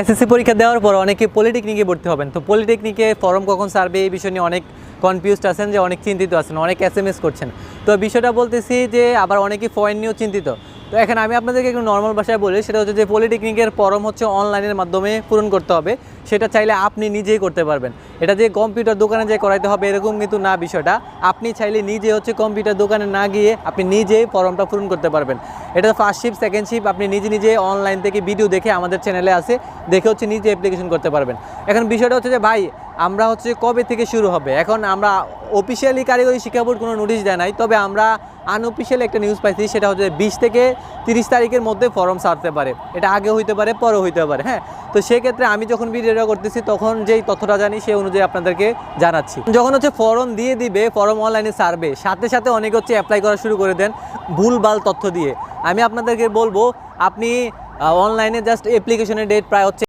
SSC পরীক্ষা দেওয়ার পর অনেকে পলিটেকনিকে ভর্তি হবেন। তো পলিটেকনিকে ফর্ম কখন সার্ভে এই বিষয় নিয়ে অনেক কনফিউজড আছেন যে অনেক চিন্তিত আছেন, অনেক এস করছেন। তো বিষয়টা বলতেছি যে আবার অনেকে ফয়েন নিয়েও চিন্তিত। তো এখানে আমি আপনাদেরকে একটু নর্মাল ভাষায় বলি, সেটা হচ্ছে যে পলিটেকনিকের ফর্ম হচ্ছে অনলাইনের মাধ্যমে পূরণ করতে হবে। সেটা চাইলে আপনি নিজেই করতে পারবেন। এটা যে কম্পিউটার দোকানে যে করাইতে হবে, এরকম কিন্তু না বিষয়টা। আপনি চাইলে নিজে হচ্ছে কম্পিউটার দোকানে না গিয়ে আপনি নিজেই ফর্মটা পূরণ করতে পারবেন। এটা ফার্স্ট শিপ সেকেন্ড শিপ আপনি নিজে নিজে অনলাইন থেকে ভিডিও দেখে আমাদের চ্যানেলে আসে, দেখে হচ্ছে নিজে অ্যাপ্লিকেশন করতে পারবেন। এখন বিষয়টা হচ্ছে যে ভাই আমরা হচ্ছে কবে থেকে শুরু হবে? এখন আমরা অফিসিয়ালি কারিগরি শিক্ষা বোর্ড কোনো নোটিশ দেয় নাই, তবে আমরা আনঅফিসিয়াল একটা নিউজ পাইছি, সেটা হচ্ছে বিশ থেকে তিরিশ তারিখের মধ্যে ফর্ম সারতে পারে। এটা আগে হইতে পারে পরে হইতে পারে হ্যাঁ? তো সেক্ষেত্রে আমি যখন ভিডিওটা করতেছি, তখন যেই তথ্যটা জানি, সেই অনুযায়ী আপনাদেরকে জানাচ্ছি। যখন হচ্ছে ফর্ম দিয়ে দিবে ফর্ম অনলাইনে সারবে, সাথে সাথে অনেকে হচ্ছে অ্যাপ্লাই করা শুরু করে দেন ভুলভাল তথ্য দিয়ে। আমি আপনাদেরকে বলব, আপনি অনলাইনে জাস্ট অ্যাপ্লিকেশনের ডেট প্রায় হচ্ছে